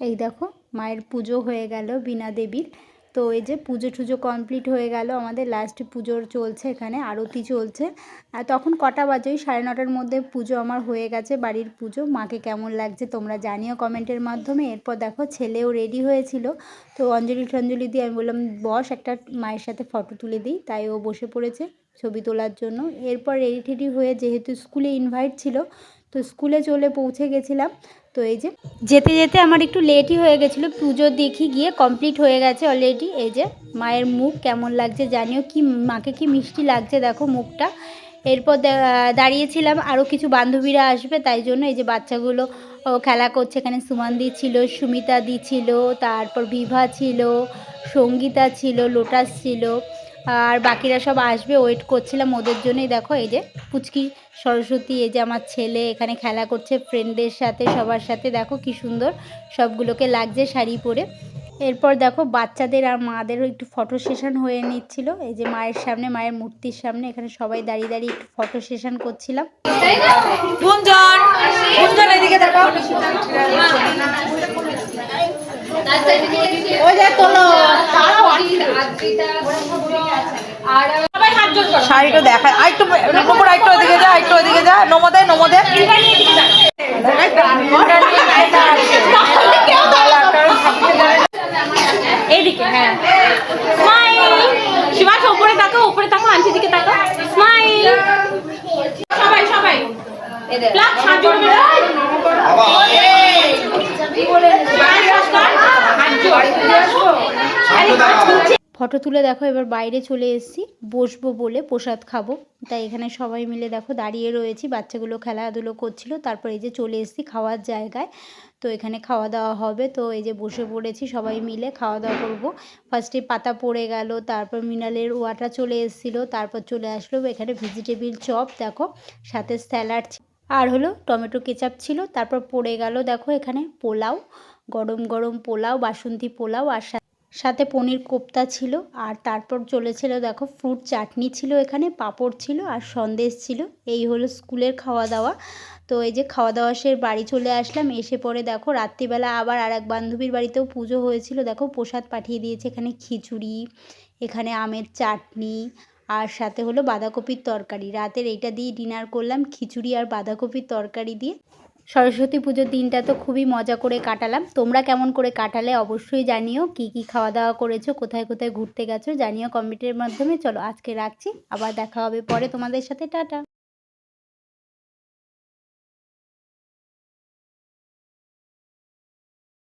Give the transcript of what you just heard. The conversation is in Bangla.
এই দেখো, মায়ের পুজো হয়ে গেল বিনা দেবীর। তো এই যে পুজো টুজো কমপ্লিট হয়ে গেল, আমাদের লাস্ট পুজোর চলছে এখানে, আরতি চলছে। আর তখন কটা বাজে? ওই সাড়ে নটার মধ্যে পুজো আমার হয়ে গেছে, বাড়ির পুজো। মাকে কেমন লাগছে তোমরা জানিও কমেন্টের মাধ্যমে। এরপর দেখো, ছেলেও রেডি হয়েছিল। তো অঞ্জলি টঞ্জলি দিয়ে আমি বললাম, বস, একটা মায়ের সাথে ফটো তুলে দিই। তাই ও বসে পড়েছে ছবি তোলার জন্য। এরপর রেডি টেডি হয়ে যেহেতু স্কুলে ইনভাইট ছিল তো স্কুলে চলে পৌঁছে গেছিলাম। তো এই যে যেতে যেতে আমার একটু লেটই হয়ে গেছিল। পুজো দেখি গিয়ে কমপ্লিট হয়ে গেছে অলরেডি এই যে মায়ের মুখ কেমন লাগছে জানিও। কি মাকে কি মিষ্টি লাগছে দেখো মুখটা। এরপর দাঁড়িয়েছিলাম। আরও কিছু বান্ধবীরা আসবে, তাই জন্য এই যে বাচ্চাগুলো খেলা করছে। এখানে সুমান দি ছিল, সুমিতা দি ছিল, তারপর বিভা ছিল, সঙ্গীতা ছিল, লোটাস ছিল। আর বাকিরা সব আসবে ওয়েট করছিলাম ওদের জন্যই। দেখো এই যে পুচকি সরস্বতী এই যে আমার ছেলে এখানে খেলা করছে ফ্রেন্ডদের সাথে সবার সাথে। দেখো কি সুন্দর সবগুলোকে লাগছে শাড়ি পরে। এরপর দেখো বাচ্চাদের আর মাদেরও একটু ফটো সেশন হয়ে নিচ্ছিল। এই যে মায়ের সামনে মায়ের মূর্তির সামনে এখানে সবাই দাঁড়িয়ে দাঁড়িয়ে একটু ফটো সেশন করছিলাম। গুঞ্জন গুঞ্জন এদিকে দেখো। ওই যে তোলো। শাড়িটা দেখা আরেকটু নমর আরেকটু ওদিকে যা আরেকটু ওদিকে যা। নমদে নমদে এইদিকে হ্যাঁ। স্মাইল। শিবাস উপরে তাকো উপরে তাকো আন্টির দিকে তাকো। স্মাইল। সবাই সবাই। প্লাক সাহায্য করবে ফটো তুলে দেখো, এবার বাইরে চলে এসেছি। বসবো বলে প্রসাদ খাব। তাই এখানে সবাই মিলে দেখো দাঁড়িয়ে রয়েছি, বাচ্চাগুলো খেলাধুলো করছিল। তারপর এই যে চলে এসেছি খাওয়ার জায়গায়। তো এখানে খাওয়া দাওয়া হবে। তো এই যে বসে পড়েছি সবাই মিলে, খাওয়া দাওয়া করব। ফার্স্টে পাতা পড়ে গেল, তারপর মিনারেল ওয়াটার চলে এসেছিল, তারপর চলে আসলো এখানে ভেজিটেবিল চপ দেখো, সাথে স্যালাড আর হলো টমেটো কেচাপ ছিল, তারপর পড়ে গেল, দেখো এখানে পোলাও, গরম গরম পোলাও, বাসন্তী পোলাও, আর সাথে পনির কোপ্তা ছিল আর তারপর চলেছিল দেখো ফ্রুট চাটনি ছিল এখানে, পাঁপড় ছিল আর সন্দেশ ছিল। এই হলো স্কুলের খাওয়া দাওয়া তো এই যে খাওয়া দাওয়া সে বাড়ি চলে আসলাম। এসে পরে দেখো রাত্রিবেলা আবার আর এক বান্ধবীর বাড়িতেও পুজো হয়েছিল। দেখো প্রসাদ পাঠিয়ে দিয়েছে এখানে খিচুড়ি, এখানে আমের চাটনি আর সাথে হলো বাঁধাকপির তরকারি। রাতের এইটা দিয়ে ডিনার করলাম, খিচুড়ি আর বাঁধাকপির তরকারি দিয়ে। সরস্বতী পুজোর দিনটা তো খুবই মজা করে কাটালাম। তোমরা কেমন করে কাটালে অবশ্যই জানিও। কি কি খাওয়া দাওয়া করেছ? কোথায় কোথায় ঘুরতে গেছো? জানিও কমেন্টের মাধ্যমে। চলো আজকে রাখছি। আবার দেখা হবে পরে তোমাদের সাথে। টাটা।